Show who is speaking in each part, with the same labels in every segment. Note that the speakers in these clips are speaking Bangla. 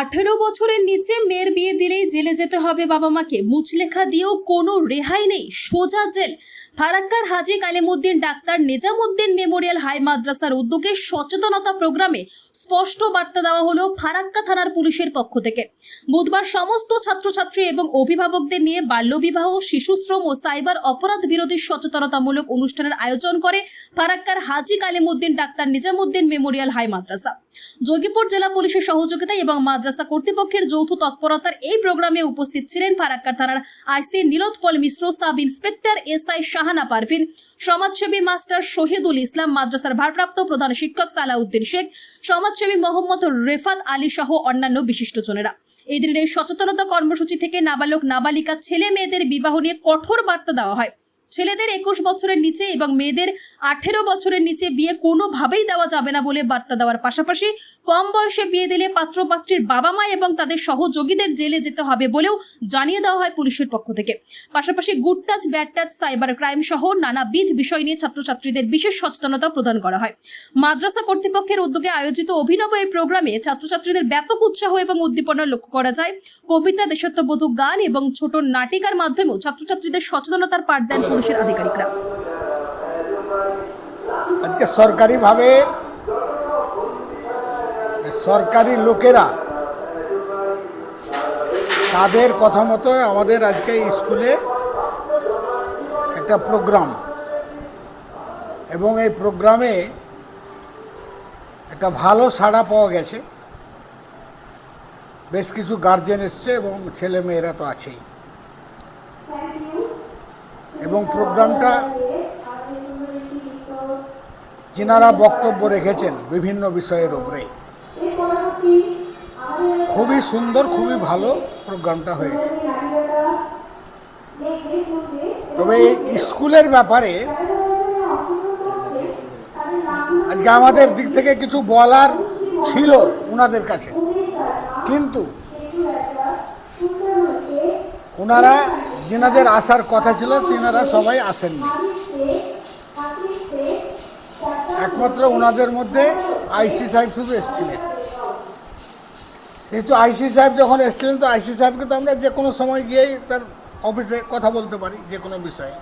Speaker 1: আঠেরো বছরের নিচে মেয়ের বিয়ে দিলেই জেলে যেতে হবে বাবা মাকে। মুচলেখা দিয়েও কোনো রেহাই নেই, সোজা jail. ফারাক্কার Haji Kalimuddin, doctor Nizamuddin memorial high মাদ্রাসার উদ্যোগে সচেতনতা প্রোগ্রামে স্পষ্ট বার্তা দেওয়া হলো ফারাক্কা থানার পুলিশের পক্ষ থেকে। বুধবার সমস্ত ছাত্রছাত্রী এবং অভিভাবকদের নিয়ে বাল্যবিবাহ, শিশুশ্রম ও সাইবার অপরাধ বিরোধী সচেতনতামূলক অনুষ্ঠানের আয়োজন করে ফারাক্কার Haji Kalimuddin, doctor Nizamuddin memorial high Madrasa. Jogipur জেলা পুলিশের সহযোগিতায় এবং কর্তৃপক্ষের যৌথ তৎপরতার এই প্রোগ্রামে উপস্থিত ছিলেন ফারাক্কার থানার IC Nilotpal Mishra, sub inspector S I Shahana Parvin, সমাজসেবী মাস্টার শহীদুল ইসলাম, মাদ্রাসার ভারপ্রাপ্ত প্রধান শিক্ষক সালাউদ্দিন শেখ, সমাজসেবী মোহাম্মদ রেফাত আলী সহ অন্যান্য বিশিষ্টজনেরা এই দিনের এই সচেতনতা কর্মসূচি থেকে নাবালক, নাবালিকা ছেলে মেয়েদের বিবাহ নিয়ে কঠোর বার্তা দেওয়া হয়। ছেলেদের একুশ বছরের নিচে এবং মেয়েদের আঠেরো বছরের নিচে বিয়ে কোনোভাবেই দেওয়া যাবে না বলে বার্তা দেওয়ার পাশাপাশি কম বয়সে বিয়ে দিলে পাত্রপাত্রীর বাবা মা এবং তাদের সহযোগীদের জেলে যেতে হবে বলেও জানিয়ে দেওয়া হয় পুলিশের পক্ষ থেকে। পাশাপাশি good touch bad touch cyber crime সহ নানাবিধ বিষয় নিয়ে ছাত্রছাত্রীদের বিশেষ সচেতনতা প্রদান করা হয়। মাদ্রাসা কর্তৃপক্ষের উদ্যোগে আয়োজিত অভিনব এই প্রোগ্রামে ছাত্রছাত্রীদের ব্যাপক উৎসাহ এবং উদ্দীপনা লক্ষ্য করা যায়। কবিতা দেশাত্মবোধক গান এবং ছোট নাটিকার মাধ্যমেও ছাত্রছাত্রীদের সচেতনতার পাঠ দেন পুলিশের আধিকারিকরা।
Speaker 2: আজকে সরকারিভাবে সরকারি লোকেরা তাদের কথা মতো আমাদের আজকে স্কুলে একটা প্রোগ্রাম এবং এই প্রোগ্রামে একটা ভালো সাড়া পাওয়া গেছে। বেশ কিছু গার্জেন এসছে এবং ছেলে মেয়েরা তো আছেই। এবং প্রোগ্রামটা যিনারা বক্তব্য রেখেছেন বিভিন্ন বিষয়ের উপরে। খুবই সুন্দর, খুবই ভালো প্রোগ্রামটা হয়েছে। তবে স্কুলের ব্যাপারে আজকে আমাদের দিক থেকে কিছু বলার ছিল ওনাদের কাছে। কিন্তু ওনারা যেনাদের আসার কথা ছিল, তেনারা সবাই আসেননি। একমাত্র ওনাদের মধ্যে আইসি সাহেব শুধু এসেছিলেন। যেহেতু আইসি সাহেব যখন এসেছিলেন, তো আইসি সাহেবকে তো আমরা যে কোনো সময় গিয়েই তার অফিসে কথা বলতে পারি যে কোনো বিষয়ে।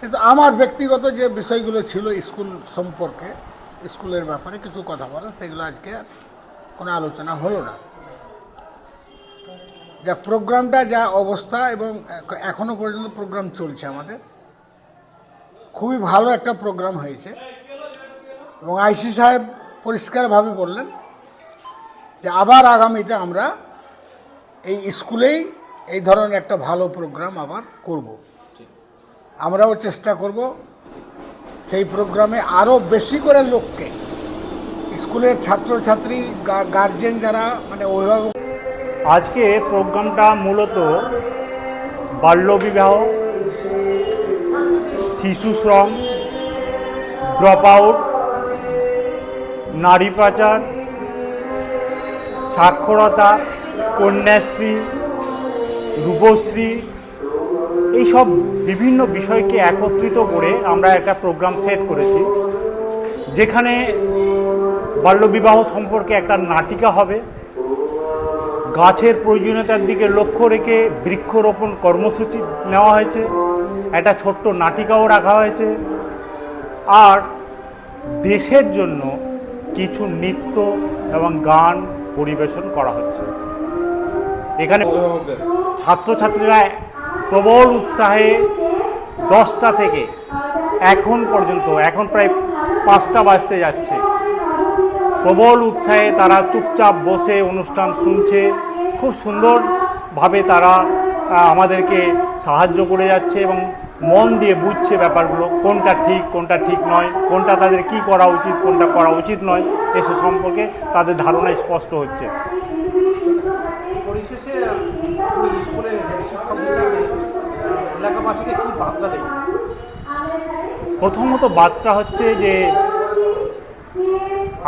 Speaker 2: কিন্তু আমার ব্যক্তিগত যে বিষয়গুলো ছিল স্কুল সম্পর্কে, স্কুলের ব্যাপারে কিছু কথা বলা সেগুলো আজকে আর কোনো আলোচনা হলো না। যা প্রোগ্রামটা, যা অবস্থা এবং এখ- এখনও পর্যন্ত প্রোগ্রাম চলছে আমাদের। খুবই ভালো একটা প্রোগ্রাম হয়েছে। এবং আইসি সাহেব পরিষ্কারভাবে বললেন যে আবার আগামীতে আমরা এই স্কুলেই এই ধরনের একটা ভালো প্রোগ্রাম আবার করব। আমরাও চেষ্টা করব সেই প্রোগ্রামে আরও বেশি করে লোককে, স্কুলের ছাত্রছাত্রী গার্জেন যারা মানে অভিভাবক
Speaker 3: আজকে প্রোগ্রামটা মূলত বাল্যবিবাহ, শিশু শ্রম ড্রপ আউট নারী পাচার, সাক্ষরতা, কন্যাশ্রী, রূপশ্রী, এইসব বিভিন্ন বিষয়কে একত্রিত করে আমরা একটা প্রোগ্রাম সেট করেছি, যেখানে বাল্যবিবাহ সম্পর্কে একটা নাটিকা হবে। গাছের প্রয়োজনীয়তার দিকে লক্ষ্য রেখে বৃক্ষরোপণ কর্মসূচি নেওয়া হয়েছে। একটা ছোট্ট নাটিকাও রাখা হয়েছে। আর দেশের জন্য কিছু নৃত্য এবং গান পরিবেশন করা হচ্ছে। এখানে ছাত্রছাত্রীরা প্রবল উৎসাহে দশটা থেকে এখন পর্যন্ত, এখন প্রায় পাঁচটা বাজতে যাচ্ছে। প্রবল উৎসাহে তারা চুপচাপ বসে অনুষ্ঠান শুনছে। খুব সুন্দরভাবে তারা আমাদেরকে সাহায্য করে যাচ্ছে এবং মন দিয়ে বুঝছে ব্যাপারগুলো কোনটা ঠিক কোনটা ঠিক নয় কোনটা তাদের কি করা উচিত কোনটা করা উচিত নয় এসব সম্পর্কে তাদের ধারণা স্পষ্ট হচ্ছে।
Speaker 4: পরিশেষে এলাকাবাসীকে কি বার্তা দেবেন?
Speaker 3: প্রথমত বার্তা হচ্ছে যে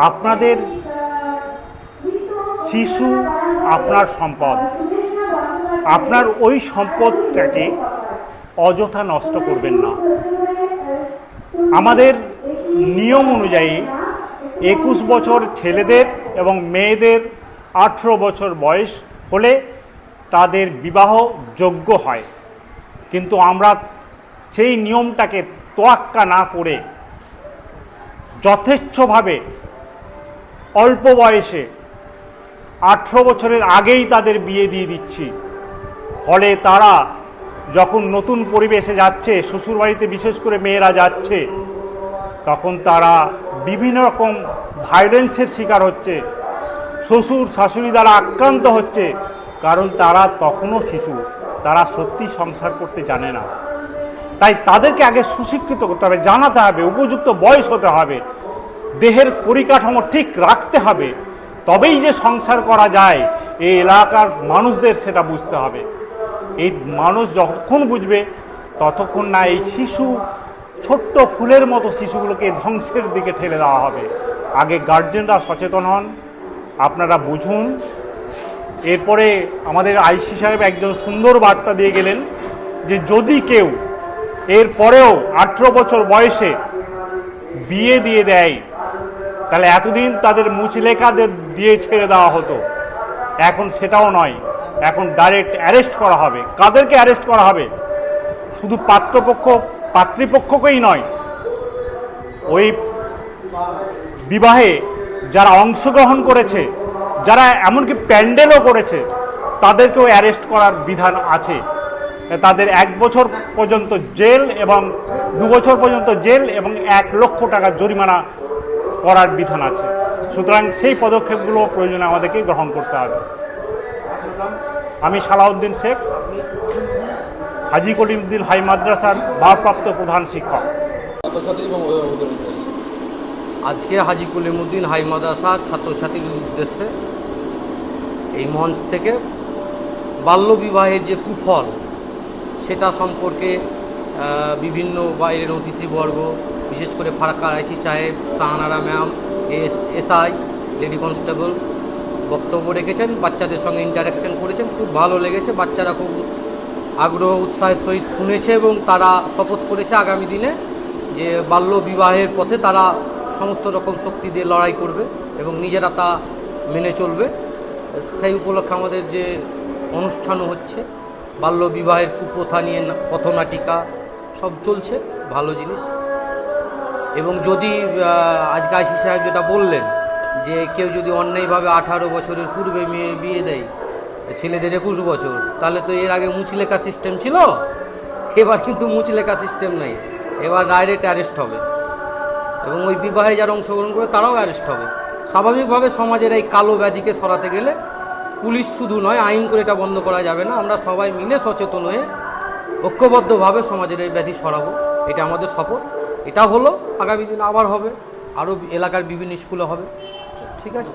Speaker 3: আপনাদের শিশু আপনার সম্পদ। আপনার ওই সম্পদটাকে অযথা নষ্ট করবেন না। আমাদের নিয়ম অনুযায়ী একুশ বছর ছেলেদের এবং মেয়েদের আঠেরো বছর বয়স হলে তাদের বিবাহ যোগ্য হয়। কিন্তু আমরা সেই নিয়মটাকে তোয়াক্কা না করে যথেচ্ছভাবে অল্প বয়সে আঠেরো বছরের আগেই তাদের বিয়ে দিয়ে দিচ্ছি। ফলে তারা যখন নতুন পরিবেশে যাচ্ছে, শ্বশুরবাড়িতে বিশেষ করে মেয়েরা যাচ্ছে, তখন তারা বিভিন্ন রকম ভায়োলেন্সের শিকার হচ্ছে, শ্বশুর শাশুড়ি দ্বারা আক্রান্ত হচ্ছে, কারণ তারা তখনও শিশু, তারা সত্যি সংসার করতে জানে না। তাই তাদেরকে আগে সুশিক্ষিত করতে হবে, জানাতে হবে, উপযুক্ত বয়স হতে হবে, দেহের পরিকাঠামো ঠিক রাখতে হবে। তবেই যে সংসার করা যায়, এই এলাকার মানুষদের সেটা বুঝতে হবে। এই মানুষ যতক্ষণ বুঝবে, ততক্ষণ না এই শিশু, ছোট্ট ফুলের মতো শিশুগুলোকে ধ্বংসের দিকে ঠেলে দেওয়া হবে। আগে গার্জেনরা সচেতন হন, আপনারা বুঝুন। এরপরে আমাদের আইসি সাহেব একজন সুন্দর বার্তা দিয়ে গেলেন যে যদি কেউ এর পরেও আঠেরো বছর বয়সে বিয়ে দিয়ে দেয় তাহলে এতদিন তাদের মুচলেখা দে- দিয়ে ছেড়ে দেওয়া হতো। এখন সেটাও নয়। এখন ডাইরেক্ট অ্যারেস্ট করা হবে। কাদেরকে অ্যারেস্ট করা হবে? শুধু পাত্রপক্ষ পাত্রীপক্ষকেই নয়। ওই বিবাহে যারা অংশগ্রহণ করেছে, যারা এমনকি প্যান্ডেলও করেছে, তাদেরকেও অ্যারেস্ট করার বিধান আছে। তাদের এক বছর পর্যন্ত জেল এবং দু বছর পর্যন্ত জেল এবং এক লক্ষ টাকা জরিমানা করার বিধান আছে। সুতরাং সেই পদক্ষেপগুলো প্রয়োজনে আমাদেরকে গ্রহণ করতে হবে। আমি সালাউদ্দিন শেখ, হাজি কলিমুদ্দিন হাই মাদ্রাসার ভারপ্রাপ্ত প্রধান শিক্ষক।
Speaker 5: আজকে হাজি কলিমুদ্দিন হাই মাদ্রাসার ছাত্রছাত্রীদের উদ্দেশ্যে এই মঞ্চ থেকে বাল্যবিবাহের যে কুফল, সেটা সম্পর্কে বিভিন্ন বাইরের অতিথিবর্গ বিশেষ করে ফারাক্কা আইসি সাহেব, Shahanara ma'am, S, SI, lady constable বক্তব্য রেখেছেন, বাচ্চাদের সঙ্গে ইন্টারাকশন করেছেন, খুব ভালো লেগেছে, বাচ্চারা খুব আগ্রহ, উৎসাহের সহিত শুনেছে এবং তারা শপথ করেছে আগামী দিনে যে বাল্য বিবাহের পথে তারা সমস্ত রকম শক্তি দিয়ে লড়াই করবে এবং নিজেরা তা মেনে চলবে। সেই উপলক্ষে আমাদের যে অনুষ্ঠানও হচ্ছে, বাল্য বিবাহের কুপ্রথা নিয়ে পথনাটিকা সব চলছে, ভালো জিনিস। এবং যদি আজকে আইসি সাহেব যেটা বললেন, যে কেউ যদি অন্যায়ভাবে আঠারো বছরের পূর্বে মেয়ে বিয়ে দেয়, ছেলেদের একুশ বছর, তাহলে তো এর আগে মুচলেখা সিস্টেম ছিল? এবার কিন্তু মুচলেখা সিস্টেম নাই। এবার ডাইরেক্ট অ্যারেস্ট হবে। এবং ওই বিবাহে যারা অংশগ্রহণ করে তারাও অ্যারেস্ট হবে। স্বাভাবিকভাবে সমাজের এই কালো ব্যাধিকে সরাতে গেলে পুলিশ শুধু নয়, আইন করে এটা বন্ধ করা যাবে না। আমরা সবাই মিলে সচেতন হয়ে ঐক্যবদ্ধভাবে সমাজের এই ব্যাধি সরাবো। এটা আমাদের শপথ। এটা হলো আগামী দিন আবার হবে আরও এলাকার বিভিন্ন স্কুলে হবে। ঠিক আছে?